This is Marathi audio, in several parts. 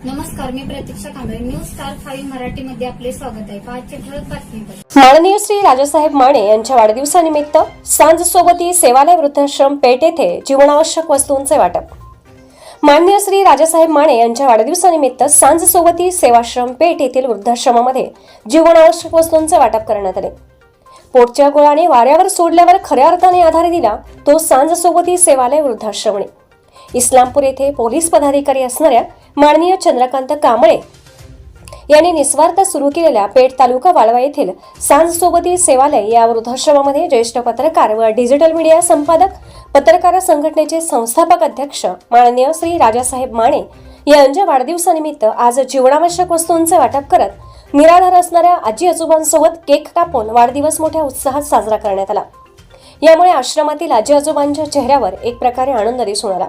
Aksha Kamble. News star five मराठीमध्ये आपले स्वागत आहे. पाचशे ठळक बातमीपत्र माननीय श्री राजासाहेब माने यांच्या वाढदिवसानिमित्त सांज सोबती सेवालय वृद्धाश्रम पेठ येथे जीवनावश्यक वस्तूंचे वाटप. माननीय श्री राजासाहेब माने यांच्या वाढदिवसानिमित्त सांज सोबती सेवाश्रम पेठ येथील वृद्धाश्रमामध्ये जीवनावश्यक वस्तूंचे वाटप करण्यात आले. पोटच्या गोळाने वाऱ्यावर सोडल्यावर खऱ्या अर्थाने आधार दिला तो सांज सोबती सेवालय वृद्धाश्रमने इस्लामपूर येथे पोलीस पदाधिकारी असणाऱ्या माननीय चंद्रकांत कांबळे यांनी निस्वार्थ सुरू केलेल्या पेठ तालुका वाळवा येथील सांज सोबती सेवालय या वृद्धाश्रमामध्ये ज्येष्ठ पत्रकार व डिजिटल मीडिया संपादक पत्रकार संघटनेचे संस्थापक अध्यक्ष माननीय श्री राजासाहेब माने यांच्या वाढदिवसानिमित्त आज जीवनावश्यक वस्तूंचे वाटप करत निराधार असणाऱ्या आजी आजोबांसोबत केक कापून वाढदिवस मोठ्या उत्साहात साजरा करण्यात आला. यामुळे आश्रमातील आजी आजोबांच्या चेहऱ्यावर एक प्रकारे आनंद दिसून आला.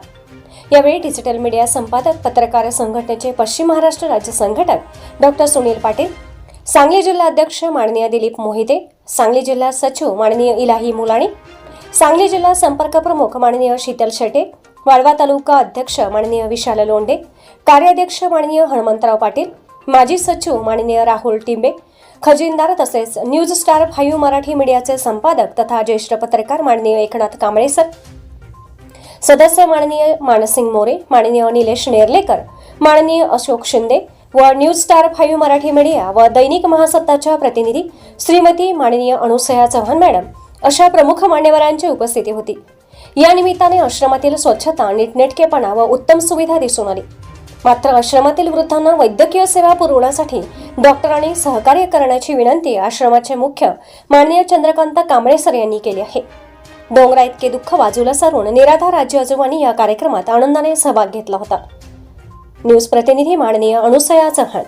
यावेळी डिजिटल मीडिया संपादक पत्रकार संघटनेचे पश्चिम महाराष्ट्र राज्य संघटक डॉक्टर सुनील पाटील सांगली जिल्हा अध्यक्ष माननीय दिलीप मोहिते सांगली जिल्हा सचिव माननीय इलाही मुलाणी सांगली जिल्हा संपर्क प्रमुख माननीय शीतल शेटे वाळवा तालुका अध्यक्ष माननीय विशाल लोंडे कार्याध्यक्ष माननीय हनुमंतराव पाटील माजी सचिव माननीय राहुल टिंबे खजिनदार तसेच न्यूज स्टार फाईव्ह मराठी मीडियाचे संपादक तथा ज्येष्ठ पत्रकार माननीय एकनाथ कांबळे सर सदस्य माननीय मानसिंग मोरे माननीय निलेश नेर्लेकर माननीय अशोक शिंदे व news star five Marathi media व दैनिक महासत्ताच्या प्रतिनिधी श्रीमती माननीय अनुसया चव्हाण मॅडम अशा प्रमुख मान्यवरांची उपस्थिती होती. या निमित्ताने आश्रमातील स्वच्छता नीटनेटकेपणा व उत्तम सुविधा दिसून आली. मात्र आश्रमातील वृद्धांना वैद्यकीय सेवा पुरवण्यासाठी डॉक्टरांनी सहकार्य करण्याची विनंती आश्रमाचे मुख्य माननीय चंद्रकांत कांबळे सर यांनी केली आहे. डोंगरा इतके दुःख बाजूला सारून निराधार राज्य आजोबांनी या कार्यक्रमात आनंदाने सहभाग घेतला होता. न्यूज प्रतिनिधी माननीय अनुसया चव्हाण.